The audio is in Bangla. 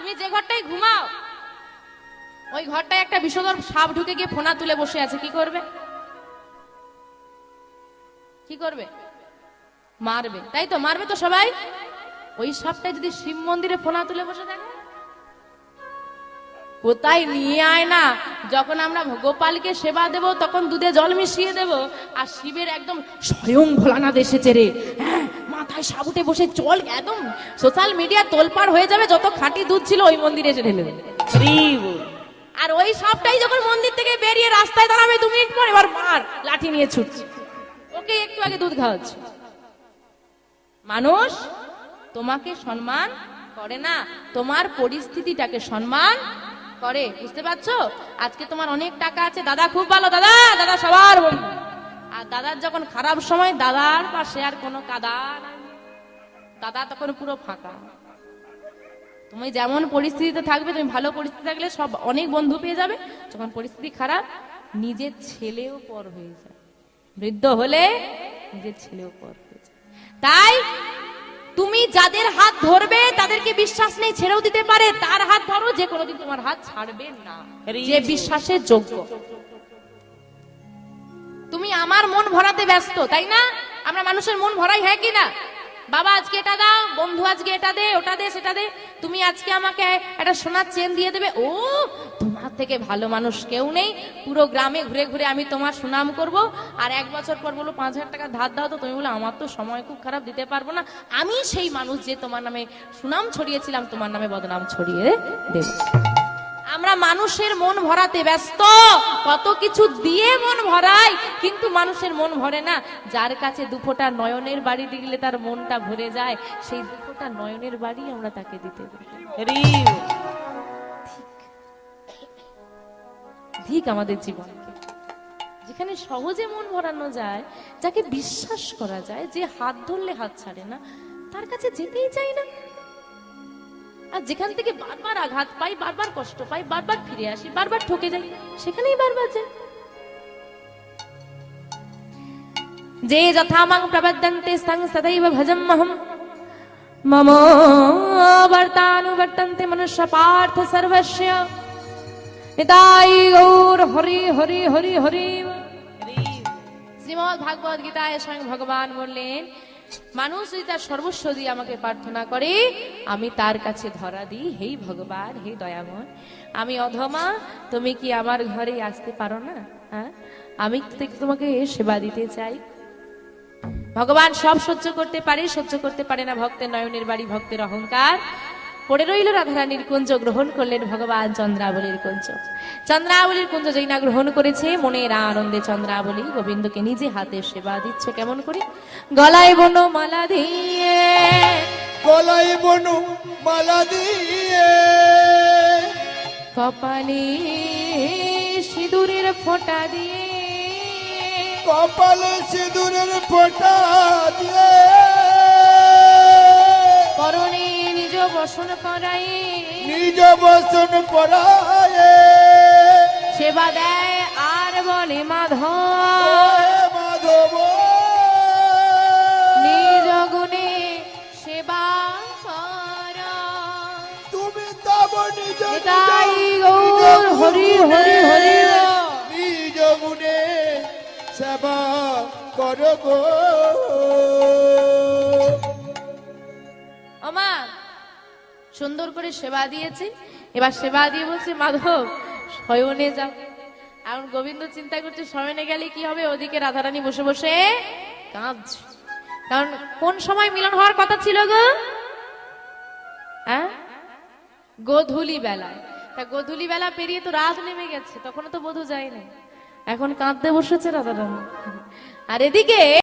তুমি যে ঘরটায় ঘুমাও, ওই ঘরটায় একটা বিষধর সাপ ঢুকে গিয়ে ফোনা তুলে বসে আছে, কি করবে? কি করবে? মারবে, তাই তো? মারবে তো সবাই? ওই সাপটা যদি শিব মন্দিরে ফোনা তুলে বসে থাকে? কোথায় নিয়ে আয় না? যখন আমরা গোপালকে সেবা দেব, তখন দুধে জল মিশিয়ে দেব, আর শিবের একদম স্বয়ং ভোলানাথ এসেছে রে। মাথায় সাবুতে বসে চল একদম সোশ্যাল মিডিয়া তোলপাড় হয়ে যাবে, যত খাঁটি দুধ ছিল ওই মন্দিরে এসে ঢেলে আর ওই সবটাই যখন মন্দির থেকে বেরিয়ে রাস্তায় দাঁড়াবে, দু মিনিট পর এবার মার, লাঠি নিয়ে ছুটছে। ওকে একটু আগে দুধ খাওয়াচ্ছে। মানুষ, তোমাকে সম্মান করে না, তোমার পরিস্থিতিটাকে সম্মান করে, বুঝতে পারছ? আজকে তোমার অনেক টাকা আছে, দাদা খুব ভালো, দাদা দাদা সবার বন্ধু। আর দাদার যখন খারাপ সময়, দাদার পাশে আর কোনো কাদা নাই। দাদা তখন পুরো ফাঁকা। তুমি যেমন পরিস্থিতিতে থাকবে তুমি ভালো পরিস্থিতি থাকলে সব অনেক বন্ধু পেয়ে যাবে। যখন পরিস্থিতি খারাপ নিজের ছেলেও পর হয়ে যায়। বৃদ্ধ হলে নিজের ছেলেও পর হয়ে যায়। তাই তুমি যাদের হাত ধরবে তাদেরকে বিশ্বাস নেই ছেড়েও দিতে পারে। তার হাত ধরো যে কোনোদিন তোমার হাত ছাড়বে না। যে বিশ্বাসের যোগ্য। তুমি আমার মন ভরাতে ব্যস্ত তাই না? আমরা মানুষের মন ভরাই হ্যাঁ কি না? বাবা, আজকে এটা দাও, বন্ধু আজকে এটা দে, ওটা দে, সেটা দে। তুমি আজকে আমাকে একটা সোনার চেন দিয়ে দেবে। ও, তোমার থেকে ভালো মানুষ কেউ নেই। পুরো গ্রামে ঘুরে ঘুরে আমি তোমার সুনাম করব। আর এক বছর পর বলো, পাঁচ হাজার টাকা ধার দাও তো, তুমি বলো, আমার তো সময় খুব খারাপ, দিতে পারব না। আমি সেই মানুষ যে তোমার নামে সুনাম ছড়িয়েছিলাম, তোমার নামে বদনাম ছড়িয়ে দেব। আমরা মানুষের মন ভরাতে ব্যস্ত। কত কিছু দিয়ে মন ভরাই কিন্তু মানুষের মন ভরে না। যার কাছে দুফোটা নয়নের বাড়ি দিলে তার মনটা ভরে যায় সেই দুফোটা নয়নের বাড়ি আমরা তাকে দিতে ঠিক। আমাদের জীবনকে। যেখানে সহজে মন ভরানো যায় যাকে বিশ্বাস করা যায় যে হাত ধরলে হাত ছাড়ে না তার কাছে যেতেই চাই না। আর যেখান থেকে বারবার আঘাত পাই, বারবার কষ্ট পাই, বারবার ফিরে আসি, বারবার ঠকে যাই, সেখানেই বারবার যাই। যে যথামাং প্রবদ্ধন্তে সং সদৈব ভজমহম মম বর্তানুবর্তন্তে মনুষ্য পার্থ সর্বস্য নিতাই গৌর হরি হরি হরি হরি। শ্রীমদ ভাগবত গীতায় স্বয়ং ভগবান বললেন, মানুষ যদি তার সর্বস্ব দিয়ে আমাকে প্রার্থনা করে আমি তার কাছে ধরা দিই। হেই ভগবান হে দয়াময়। আমি অধমা, তুমি কি আমার ঘরে আসতে পারো না? হ্যাঁ? আমি তোমাকে সেবা দিতে চাই। ভগবান সব সহ্য করতে পারে, সহ্য করতে পারে না ভক্তের নয়নের বাড়ি, ভক্তের অহংকার। পড়ে রইল রাধারানীর কুঞ্জ, গ্রহণ করলেন ভগবান চন্দ্রাবলীর কুঞ্জ। চন্দ্রাবলীর কুঞ্জ যেই না গ্রহণ করেছে, মনের আনন্দে চন্দ্রাবলী গোবিন্দকে নিজে হাতে সেবা দিচ্ছে কেমন করে? গলায় বন মালা দিয়ে। গলায় বনু মালা দিয়ে। কপালে সিঁদুরের ফোঁটা দিয়ে। কপালে সিঁদুরের ফোঁটা দিয়ে। করণে নিজ বসন করাই নিজ বসন পরায়। সেবা দেয় আর বলে মাধব। তুমি তব নিজ নিতাই গৌর হরি হরি হরি নিজ গুণে সেবা কর গো। আমা সুন্দর করে সেবা দিয়েছি। এবার সেবা দিয়ে বলছে মাধব শয়নে যাও। এখন গোবিন্দ চিন্তা করছে শয়নে গেলে কি হবে? ওদিকে রাধারানী বসে বসে কাঁদছে। কারণ কোন সময় মিলন হওয়ার কথা ছিল গো? হ্যাঁ? গোধূলি বেলায়। তা গোধূলি বেলা পেরিয়ে তো রাত নেমে গেছে, তখনও তো বোধ যায়নি। এখন কাঁদতে বসেছে রাধারানী। আর এদিকে